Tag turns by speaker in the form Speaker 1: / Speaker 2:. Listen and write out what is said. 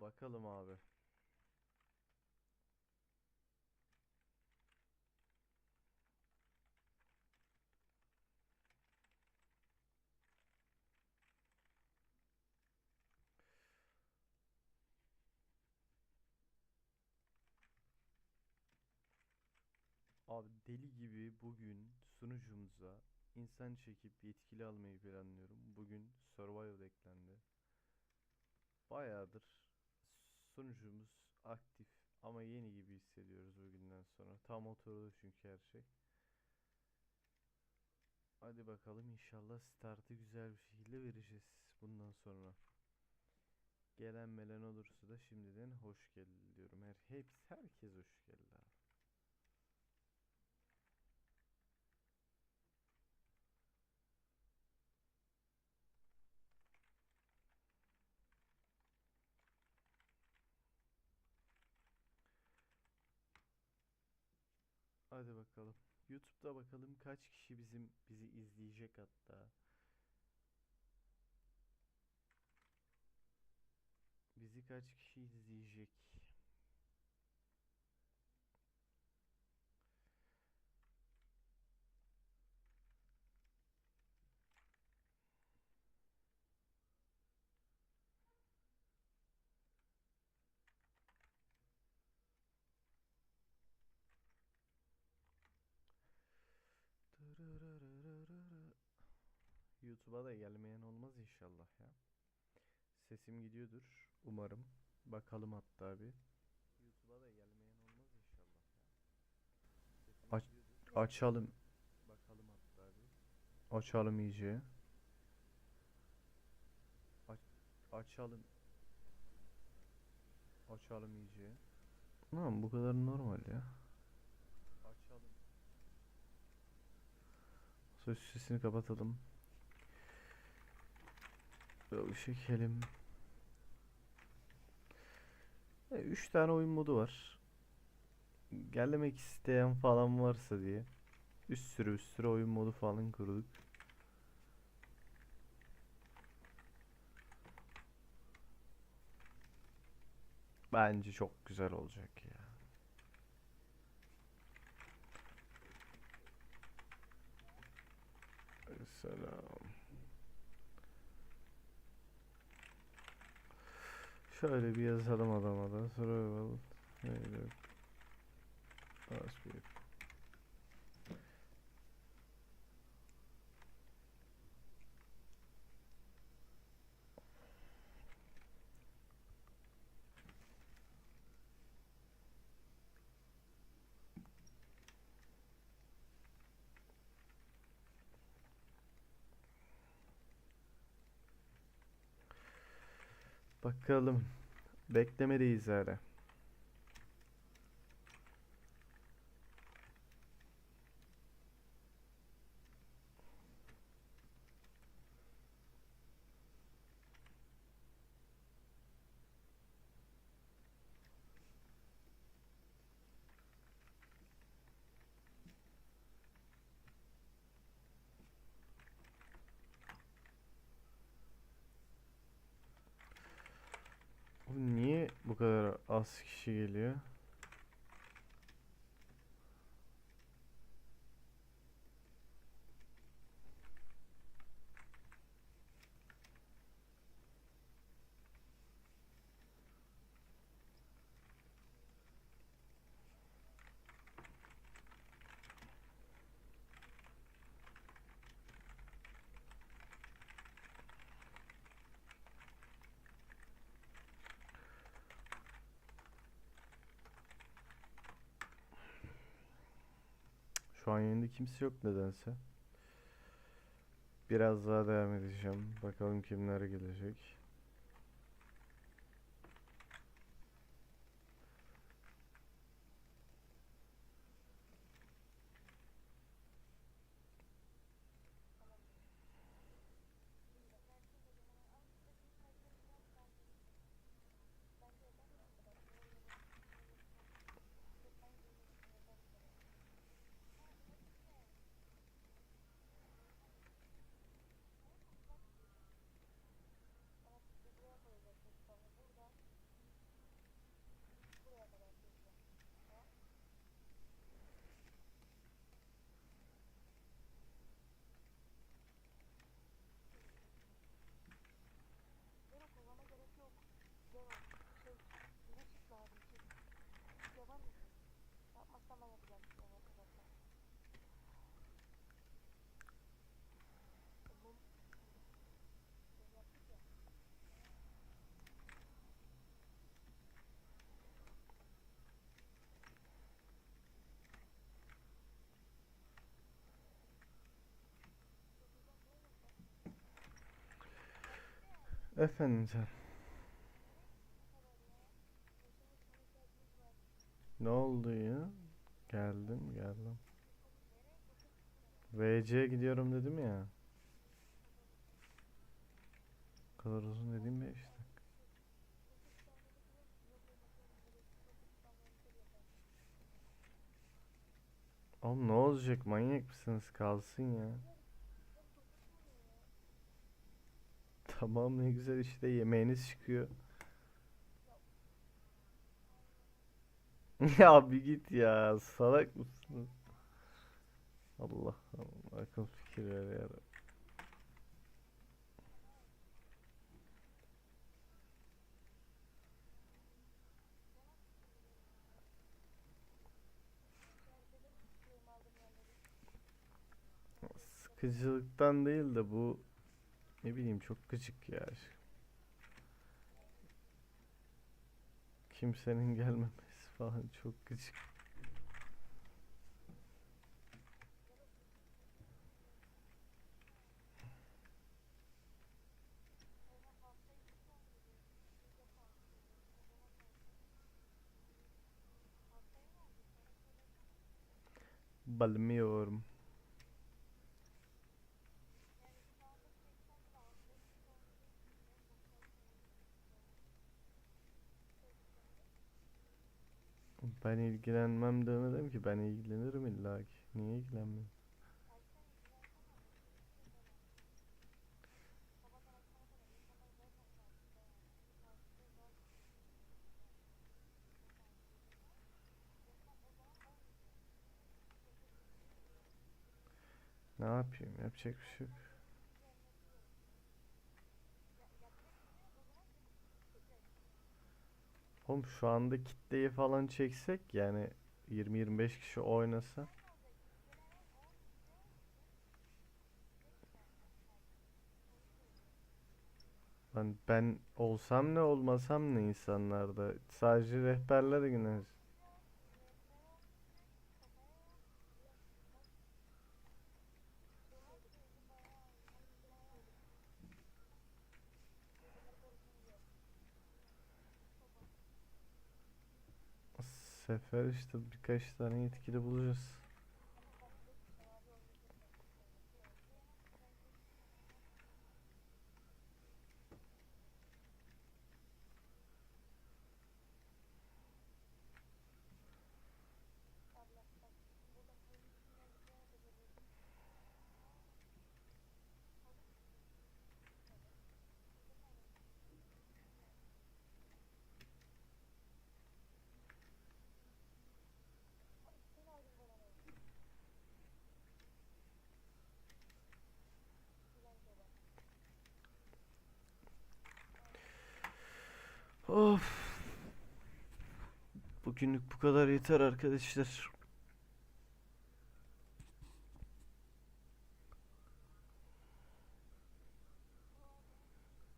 Speaker 1: Bakalım abi. Abi deli gibi bugün sunucumuza insan çekip yetkili almayı planlıyorum. Bugün Survival eklendi. Bayağıdır sunucumuz aktif ama yeni gibi hissediyoruz bugünden sonra. Tam oturdu çünkü her şey. Hadi bakalım inşallah startı güzel bir şekilde vereceğiz bundan sonra. Gelen melen olursa da şimdiden hoş geldi diyorum. Her hepsi herkes hoş geldi abi. Hadi bakalım. YouTube'da bakalım kaç kişi bizim bizi izleyecek hatta. Bizi kaç kişi izleyecek? YouTube'a da gelmeyen olmaz inşallah ya. Sesim gidiyordur umarım. Bakalım hatta bir. YouTube'a da gelmeyen olmaz inşallah ya. Sesim
Speaker 2: Aç-
Speaker 1: gidiyordur.
Speaker 2: Açalım.
Speaker 1: Bakalım hatta bir.
Speaker 2: Açalım iyice.
Speaker 1: Açalım.
Speaker 2: Açalım iyice. Tamam bu kadar normal ya.
Speaker 1: Açalım.
Speaker 2: Söz sesini kapatalım. Böyle çekelim. 3 tane oyun modu var. Gelmek isteyen falan varsa diye. Bir sürü bir sürü oyun modu falan kurduk. Bence çok güzel olacak ya. Selam. Şöyle bir yazalım adama da. Survival. Neydi? Aspir. Bakalım. Beklemedeyiz hala. Oğlum Niye bu kadar az kişi geliyor? Şu an yayında kimse yok nedense. Biraz daha devam edeceğim. Bakalım kimler gelecek.
Speaker 1: Efendim sen. Ne oldu ya? Geldim geldim. VC'ye gidiyorum dedim ya. O kadar uzun dedim ya işte. Oğlum ne olacak manyak mısınız kalsın ya. Tamam ne güzel işte yemeğiniz çıkıyor. Ya bir git ya salak mısınız? Allah Allah akıl fikir ver ya. Sıkıcılıktan değil de bu ne bileyim çok gıcık ya. Kimsenin gelmemesi falan çok gıcık. Bilmiyorum. Ben ilgilenmem demedim ki ben ilgilenirim illa. Niye ilgilenmeyeyim? Ne yapayım? Yapacak bir şey yok. Oğlum şu anda kitleyi falan çeksek yani 20-25 kişi oynasa ben, ben olsam ne olmasam ne insanlarda sadece rehberler günah. Sefer işte birkaç tane yetkili bulacağız. Of. Bugünlük bu kadar yeter arkadaşlar.